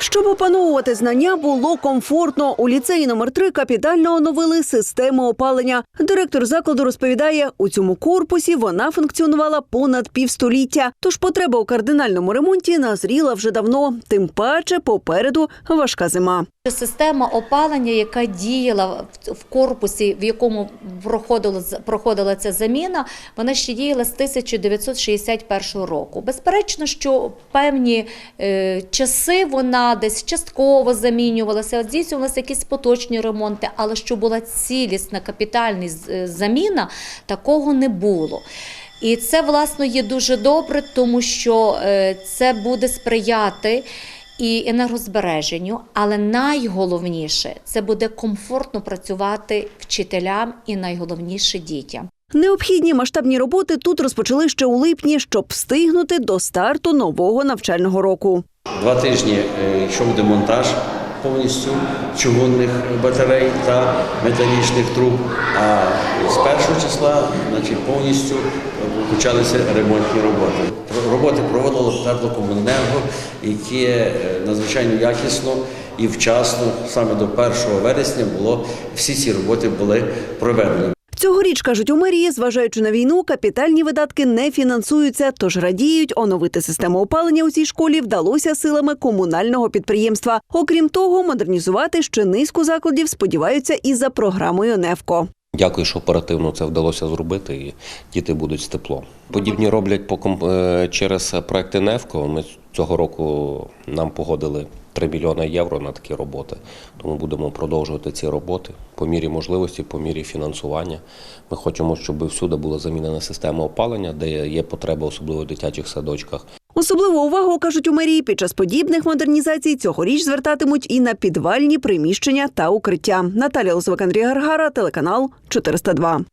Щоб опановувати знання, було комфортно. У ліцеї номер 3 капітально оновили систему опалення. Директор закладу розповідає, у цьому корпусі вона функціонувала понад півстоліття. Тож потреба у кардинальному ремонті назріла вже давно. Тим паче попереду важка зима. Система опалення, яка діяла в- корпусі, в якому проходила, проходила ця заміна, вона ще діяла з 1961 року. Безперечно, що певні е, часи вона десь частково замінювалася, здійснювалися якісь поточні ремонти, але що була цілісна капітальна е, заміна, такого не було. І це, власне, є дуже добре, тому що е, це буде сприяти і енергозбереженню, але найголовніше це буде комфортно працювати вчителям і найголовніше дітям. Необхідні масштабні роботи тут розпочали ще у липні, щоб встигнути до старту нового навчального року. Два тижні е, йшов демонтаж повністю чугунних батарей та металічних труб. А з першого числа значить, повністю е, почалися ремонтні роботи. Роботи проводило теплокомуненерго, яке е, надзвичайно якісно і вчасно, саме до 1 вересня, було всі ці роботи були проведені. Цьогоріч, кажуть у мерії, зважаючи на війну, капітальні видатки не фінансуються, тож радіють, оновити систему опалення у цій школі вдалося силами комунального підприємства. Окрім того, модернізувати ще низку закладів сподіваються і за програмою НЕФКО. Дякую, що оперативно це вдалося зробити, і діти будуть з теплом. Подібні роблять по е, через проекти НЕФКО. Ми цього року нам погодили 3 мільйони євро на такі роботи. Тому будемо продовжувати ці роботи по мірі можливості, по мірі фінансування. Ми хочемо, щоб всюди була замінена система опалення, де є потреба, особливо в дитячих садочках. Особливу увагу кажуть у мерії під час подібних модернізацій цьогоріч звертатимуть і на підвальні приміщення та укриття. Наталія Лосовик, Андрій Гаргара, телеканал 402.